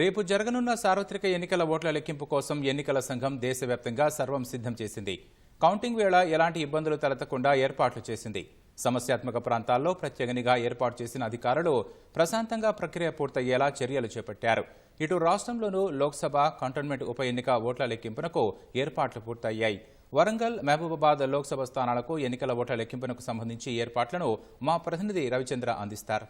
రేపు జరగనున్న సార్వత్రిక ఎన్నికల ఓట్ల లెక్కింపు కోసం ఎన్నికల సంఘం దేశవ్యాప్తంగా సర్వం సిద్ధం చేసింది. కౌంటింగ్ వేళ ఎలాంటి ఇబ్బందులు తలెత్తకుండా ఏర్పాట్లు చేసింది. సమస్యాత్మక ప్రాంతాల్లో ప్రత్యేకనిగా ఏర్పాటు చేసిన అధికారులు ప్రశాంతంగా ప్రక్రియ పూర్తయ్యేలా చర్యలు చేపట్టారు. ఇటు రాష్ట్రంలోనూ లోక్సభ కంటోన్మెంట్ ఉప ఎన్నిక ఓట్ల లెక్కింపునకు ఏర్పాట్లు పూర్తయ్యాయి. వరంగల్ మహబూబాబాద్ లోక్సభ స్థానాలకు ఎన్నికల ఓట్ల లెక్కింపునకు సంబంధించి ఏర్పాట్లను మా ప్రతినిధి రవిచంద్ర అందిస్తారు.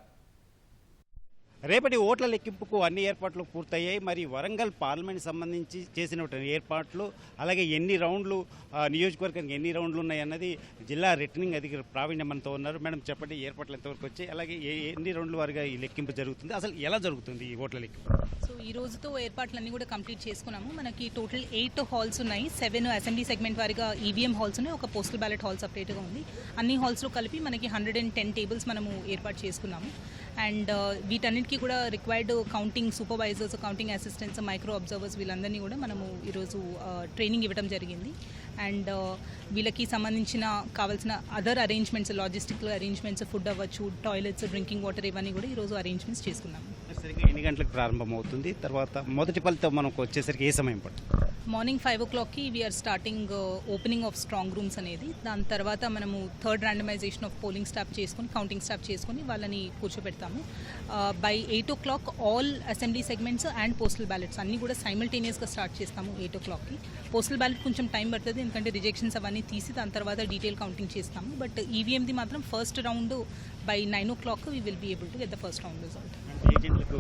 రేపటి ఓట్ల లెక్కింపుకు అన్ని ఏర్పాట్లు పూర్తయ్యాయి. మరి వరంగల్ పార్లమెంట్ సంబంధించి చేసినటువంటి ఏర్పాట్లు అలాగే ఎన్ని రౌండ్లు నియోజకవర్గానికి ఎన్ని రౌండ్లు ఉన్నాయి అన్నది జిల్లా రిటర్నింగ్ అధికారి ప్రావీణ్యం మనతో ఉన్నారు. మేడం చెప్పండి ఏర్పాట్లు ఎంతవరకు వచ్చాయి? అలాగే ఏ ఎన్ని రౌండ్ల వారిగా ఈ లెక్కింపు జరుగుతుంది? అసలు ఎలా జరుగుతుంది ఈ ఓట్ల లెక్కింపు? సో ఈ రోజుతో ఏర్పాట్లన్నీ కూడా కంప్లీట్ చేసుకున్నాము. మనకి టోటల్ ఎయిట్ హాల్స్ ఉన్నాయి. సెవెన్ అసెంబ్లీ సెగ్మెంట్ వారిగా ఈవీఎం హాల్స్ ఉన్నాయి. ఒక పోస్టల్ బ్యాలెట్ హాల్ సపరేట్గా ఉంది. అన్ని హాల్స్లో కలిపి మనకి హండ్రెడ్ అండ్ టెన్ టేబుల్స్ మనము ఏర్పాటు చేసుకున్నాము. అండ్ వీటన్నిటికీ కూడా required counting supervisors counting assistants micro observers వీళ్ళందరినీ కూడా మనము ఈరోజు ట్రైనింగ్ ఇవ్వడం జరిగింది. అండ్ వీళ్ళకి సంబంధించిన కావాల్సిన other arrangements logistical arrangements food అవ్వచ్చు టాయిలెట్స్ డ్రింకింగ్ వాటర్ ఇవన్నీ కూడా ఈరోజు అరేంజ్మెంట్స్ చేసుకున్నాము. సరిగ్గా ఎన్ని గంటలకు ప్రారంభమవుతుంది? తర్వాత మొదటి ఫలితం మనకు వచ్చేసరికి ఏ సమయం పడుతుంది? మార్నింగ్ ఫైవ్ ఓ క్లాక్కి we are starting opening of strong rooms అనేది. దాని తర్వాత మనము third randomisation of polling staff చేసుకొని కౌంటింగ్ స్టాఫ్ చేసుకొని వాళ్ళని కూర్చోబెడతాము. Uh, by eight o'clock all assembly segments and postal ballots అన్నీ కూడా సైమల్టేనియస్గా స్టార్ట్ చేస్తాము ఎయిట్ ఓ క్లాక్కి. పోస్టల్ బ్యాలెట్ కొంచెం టైం పడుతుంది ఎందుకంటే రిజెక్షన్స్ అవన్నీ తీసి దాని తర్వాత డీటెయిల్ కౌంటింగ్ చేస్తాము. బట్ ఈవీఎంది మాత్రం first round by nine o'clock we will be able to get the first round result ఏజెంట్లకు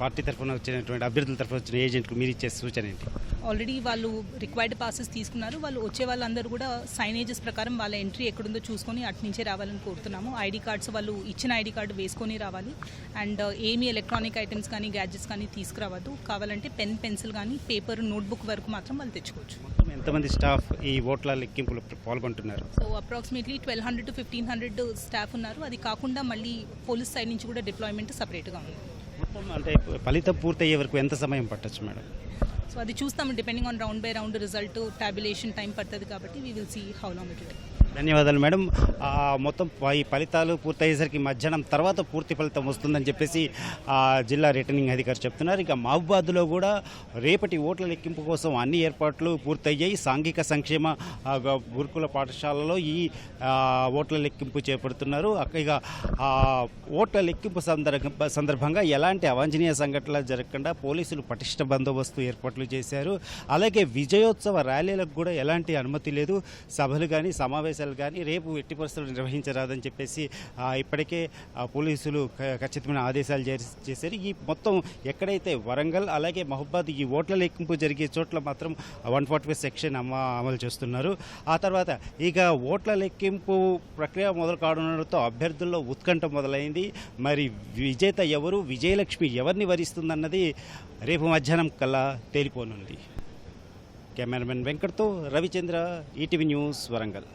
పార్టీ తరఫున వచ్చినటువంటి అభ్యర్థుల తరఫున వచ్చిన ఏజెంట్లకు మీరు ఇచ్చే సూచన ఏంటి? ఆల్రెడీ వాళ్ళు రిక్వైర్డ్ పాసెస్ తీసుకున్నారు. వాళ్ళు వచ్చే వాళ్ళందరూ కూడా సైనేజెస్ ప్రకారం వాళ్ళ ఎంట్రీ ఎక్కడుందో చూసుకొని అటు నుంచే రావాలని కోరుతున్నాము. ఐడి కార్డ్స్ వాళ్ళు ఇచ్చిన ఐడి కార్డు వేసుకొని రావాలి. అండ్ ఏమీ ఎలక్ట్రానిక్ ఐటమ్స్ కానీ గ్యాడ్జెట్స్ కానీ తీసుకురావద్దు. కావాలంటే పెన్ పెన్సిల్ కానీ పేపర్ నోట్బుక్ వరకు మాత్రం వాళ్ళు తెచ్చుకోవచ్చు. ఎంతమంది స్టాఫ్ ఈ ఓట్ల లెక్కింపులో పాల్గొంటున్నారు? So approximately twelve hundred to fifteen hundred staff ఉన్నారు. అది కాకుండా మళ్ళీ పోలీస్ సైడ్ నుంచి కూడా డిప్లాయ్మెంట్ సపరేట్గా ఉంది. అంటే ఫలితం పూర్తయ్యే వరకు ఎంత సమయం పట్టొచ్చు మేడం? సో అది చూస్తాము depending on round by round result tabulation time పడుతుంది కాబట్టి we will see how long it ధన్యవాదాలు మేడం. మొత్తం ఈ ఫలితాలు పూర్తయ్యేసరికి మధ్యాహ్నం తర్వాత పూర్తి ఫలితం వస్తుందని చెప్పేసి ఆ, జిల్లా రిటర్నింగ్ అధికారి చెప్తున్నారు. ఇక మహబూబాద్లో కూడా రేపటి ఓట్ల లెక్కింపు కోసం అన్ని ఏర్పాట్లు పూర్తయ్యాయి. సాంఘిక సంక్షేమ గురుకుల పాఠశాలలో ఈ ఓట్ల లెక్కింపు చేపడుతున్నారు. ఇక ఓట్ల లెక్కింపు సందర్భ సందర్భంగా ఎలాంటి అవాంఛనీయ సంఘటనలు జరగకుండా పోలీసులు పటిష్ట బందోబస్తు ఏర్పాట్లు చేశారు. అలాగే విజయోత్సవ ర్యాలీలకు కూడా ఎలాంటి అనుమతి లేదు. సభలు కానీ సమావేశాలు కానీ రేపు ఎట్టి పరిస్థితులు నిర్వహించరాదని చెప్పేసి ఆ, ఇప్పటికే ఆ, పోలీసులు ఖచ్చితమైన ఆదేశాలు చేశారు. ఈ మొత్తం ఎక్కడైతే వరంగల్ అలాగే మహబాద్ ఈ ఓట్ల లెక్కింపు జరిగే చోట్ల మాత్రం వన్ ఫార్టీ ఫైవ్ సెక్షన్ అమలు చేస్తున్నారు. ఆ తర్వాత ఇక ఓట్ల లెక్కింపు ప్రక్రియ మొదలు కావడంతో అభ్యర్థుల్లో ఉత్కంఠ మొదలైంది. మరి విజేత ఎవరు విజయలక్ష్మి ఎవరిని వరిస్తుందన్నది రేపు మధ్యాహ్నం కల్లా తేలిపోనుంది. కెమెరామెన్ వెంకట్తో రవిచంద్ర ఈటీవీ న్యూస్ వరంగల్.